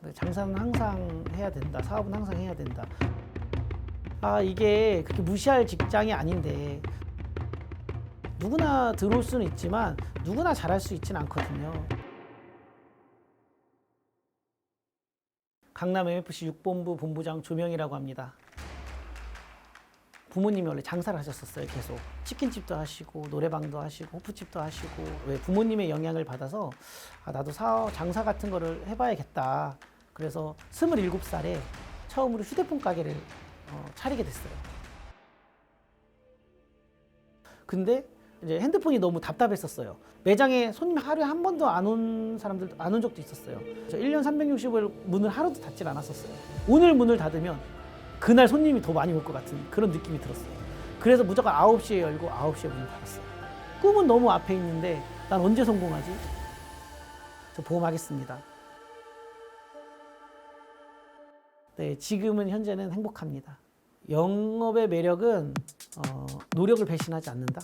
근데 장사는 항상 해야 된다. 사업은 항상 해야 된다. 아 이게 그렇게 무시할 직장이 아닌데 누구나 들어올 수는 있지만 누구나 잘할 수 있지는 않거든요. 강남 MFC 6본부 본부장 조명이라고 합니다. 부모님이 원래 장사를 하셨었어요, 계속. 치킨집도 하시고, 노래방도 하시고, 호프집도 하시고, 왜 부모님의 영향을 받아서, 아, 나도 사업, 장사 같은 거를 해봐야겠다. 그래서 27살에 처음으로 휴대폰 가게를 어, 차리게 됐어요. 근데 이제 핸드폰이 너무 답답했었어요. 매장에 손님 하루에 한 번도 안 온 사람들도 안온 적도 있었어요. 저 1년 365일 문을 하루도 닫질 않았었어요. 오늘 문을 닫으면 그날 손님이 더 많이 올 것 같은 그런 느낌이 들었어요. 그래서 무조건 9시에 열고 9시에 문을 닫았어요. 꿈은 너무 앞에 있는데 난 언제 성공하지? 저 보험하겠습니다. 네, 지금은 현재는 행복합니다. 영업의 매력은 어, 노력을 배신하지 않는다.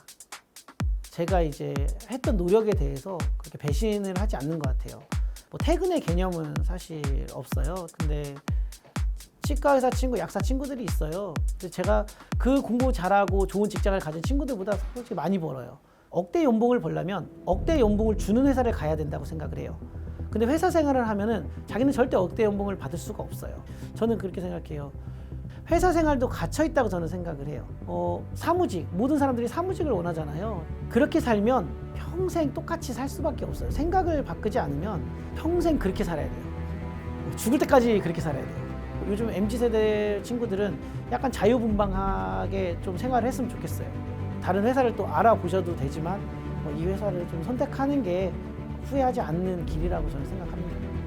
제가 이제 했던 노력에 대해서 그렇게 배신을 하지 않는 것 같아요. 뭐 퇴근의 개념은 사실 없어요. 근데 치과 의사 친구, 약사 친구들이 있어요. 근데 제가 그 공부 잘하고 좋은 직장을 가진 친구들보다 솔직히 많이 벌어요. 억대 연봉을 벌려면 억대 연봉을 주는 회사를 가야 된다고 생각을 해요. 근데 회사 생활을 하면은 자기는 절대 억대 연봉을 받을 수가 없어요. 저는 그렇게 생각해요. 회사 생활도 갇혀 있다고 저는 생각을 해요. 어, 사무직 모든 사람들이 사무직을 원하잖아요. 그렇게 살면 평생 똑같이 살 수밖에 없어요. 생각을 바꾸지 않으면 평생 그렇게 살아야 돼요. 죽을 때까지 그렇게 살아야 돼요. 요즘 mz 세대 친구들은 약간 자유분방하게 좀 생활을 했으면 좋겠어요. 다른 회사를 또 알아보셔도 되지만 뭐이 회사를 좀 선택하는 게 후회하지 않는 길이라고 저는 생각합니다.